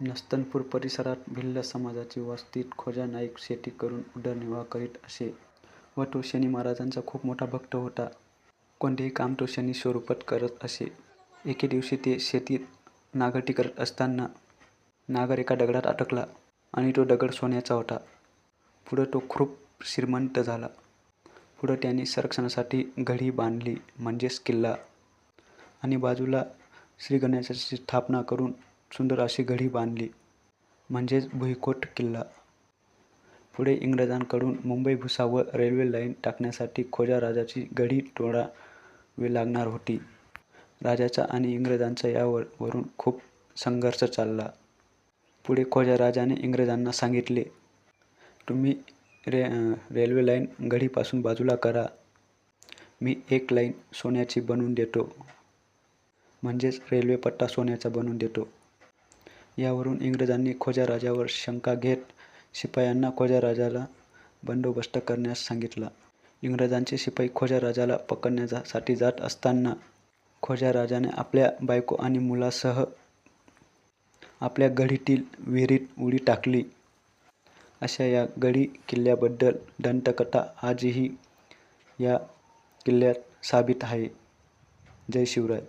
नस्तनपूर परिसरात भिल्ल समाजाची वस्ती खोजा नाईक शेती करून उदरनिर्वाह करीत असे व तो शनी महाराजांचा खूप मोठा भक्त होता. कोणतेही काम तो शनी स्वरूपात करत असे. एके दिवशी ते शेतीत नागरटी करत असताना नागर एका दगडात अटकला आणि तो दगड सोन्याचा होता. पुढं तो खूप श्रीमंत झाला. पुढं त्याने संरक्षणासाठी घडी बांधली म्हणजेच किल्ला आणि बाजूला श्रीगणेशाची स्थापना करून सुंदर अशी घडी बांधली म्हणजेच भुईकोट किल्ला. पुढे इंग्रजांकडून मुंबई भुसावळ रेल्वे लाईन टाकण्यासाठी खोजा राजाची घडी तोडावी लागणार होती. राजाचा आणि इंग्रजांचा यावर वरून खूप संघर्ष चालला. पुढे खोजा राजाने इंग्रजांना सांगितले, तुम्ही रे रेल्वे लाईन घडीपासून बाजूला करा. मी एक लाईन सोन्याची बनवून देतो म्हणजेच रेल्वे पट्टा सोन्याचा बनवून देतो. यावरून इंग्रजांनी खोजा राजावर शंका घेत शिपायांना खोजा राजाला बंदोबस्त करण्यास सांगितला. इंग्रजांचे शिपाई खोजा राजाला पकडण्यासाठी जात असताना खोजा राजाने आपल्या बायको आणि मुलासह आपल्या गढीतील विहिरीत उडी टाकली. अशा या गडी किल्ल्याबद्दल दंतकथा आजही या किल्ल्यात साबित आहे. जय शिवराय.